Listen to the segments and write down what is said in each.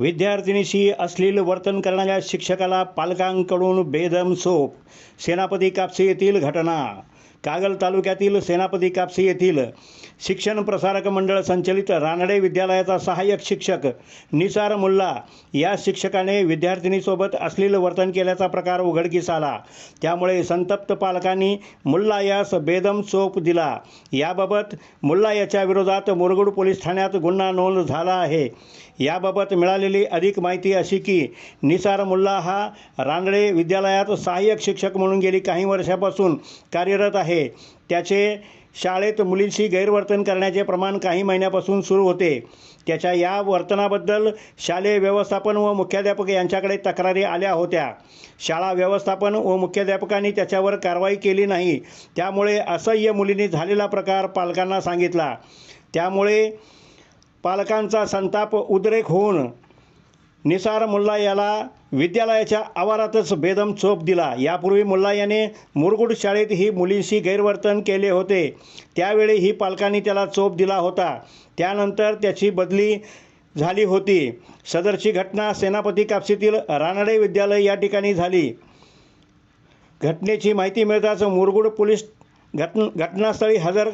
विद्यार्थिनीशी अश्लील वर्तन करणाऱ्या शिक्षकाला पालकांकडून बेदम सोप. सेनापती कापसे येथील घटना. कागल तालुक्यातील सेनापती कापसी येथील शिक्षण प्रसारक मंडळ संचलित रानडे विद्यालयाचा सहाय्यक शिक्षक निसार मुल्ला या शिक्षकाने विद्यार्थिनीसोबत अश्लील वर्तन केल्याचा प्रकार उघडकीस आला. त्यामुळे संतप्त पालकांनी मुल्ला यास बेदम चोप दिला. याबाबत मुल्ला याच्या विरोधात मुरगुड पोलीस ठाण्यात गुन्हा नोंद झाला आहे. याबाबत मिळालेली अधिक माहिती अशी की निसार मुल्ला हा रानडे विद्यालयात सहाय्यक शिक्षक म्हणून गेली काही वर्षापासून कार्यरत आहे. त्याचे शाळेत मुलींशी गैरवर्तन करण्याचे प्रमाण काही महिन्यापासून सुरू होते. त्याच्या या वर्तनाबद्दल शालेय व्यवस्थापन व मुख्याध्यापक यांच्याकडे तक्रारी आल्या होत्या. शाळा व्यवस्थापन व मुख्याध्यापकांनी त्याच्यावर कारवाई केली नाही. त्यामुळे असह्य मुलींनी झालेला प्रकार पालकांना सांगितला. त्यामुळे पालकांचा संताप उद्रेक होऊन निसार मुल्ला याला विद्यालयाच्या आवारातच बेदम चोप दिला. यापूर्वी मुल्ला याने मुरगुड शाळेत ही मुलींशी गैरवर्तन केले होते. त्यावेळी ही पालकांनी त्याला चोप दिला होता. त्यानंतर त्याची बदली झाली होती. सदरची घटना सेनापती कापसीतील रानडे विद्यालय या ठिकाणी झाली. घटनेची माहिती मिळताच मुरगुड पोलीस घटन घटनास्थळी हजर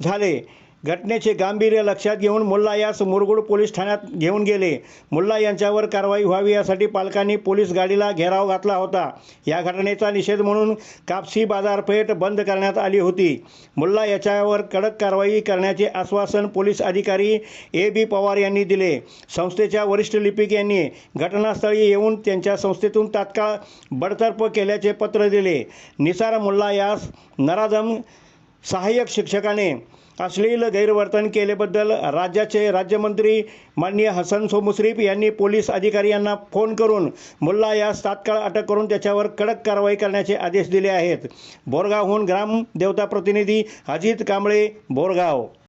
झाले. घटनेचे गांभीर्य लक्षात घेऊन मुल्ला यास मुरगुड पोलीस ठाण्यात घेऊन गेले. मुल्ला यांच्यावर कारवाई व्हावी यासाठी पालकांनी पोलीस गाडीला घेराव घातला होता. या घटनेचा निषेध म्हणून कापसी बाजारपेठ बंद करण्यात आली होती. मुल्ला याच्यावर कडक कारवाई करण्याचे आश्वासन पोलीस अधिकारी ए बी पवार यांनी दिले. संस्थेच्या वरिष्ठ लिपिक यांनी घटनास्थळी येऊन त्यांच्या संस्थेतून तात्काळ बडतर्फ केल्याचे पत्र दिले. निसार मुल्ला यास नराधम सहाय्यक शिक्षकाने अश्लील गैरवर्तन केल्याबद्दल राज्याचे राज्यमंत्री माननीय हसन सो मुश्रीफ यांनी पोलीस अधिकारी यांना फोन करून मुल्ला यास तात्काळ अटक करून त्याच्यावर कडक कारवाई करण्याचे आदेश दिले आहेत. बोरगावहून ग्रामदेवता प्रतिनिधी अजित कांबळे बोरगाव.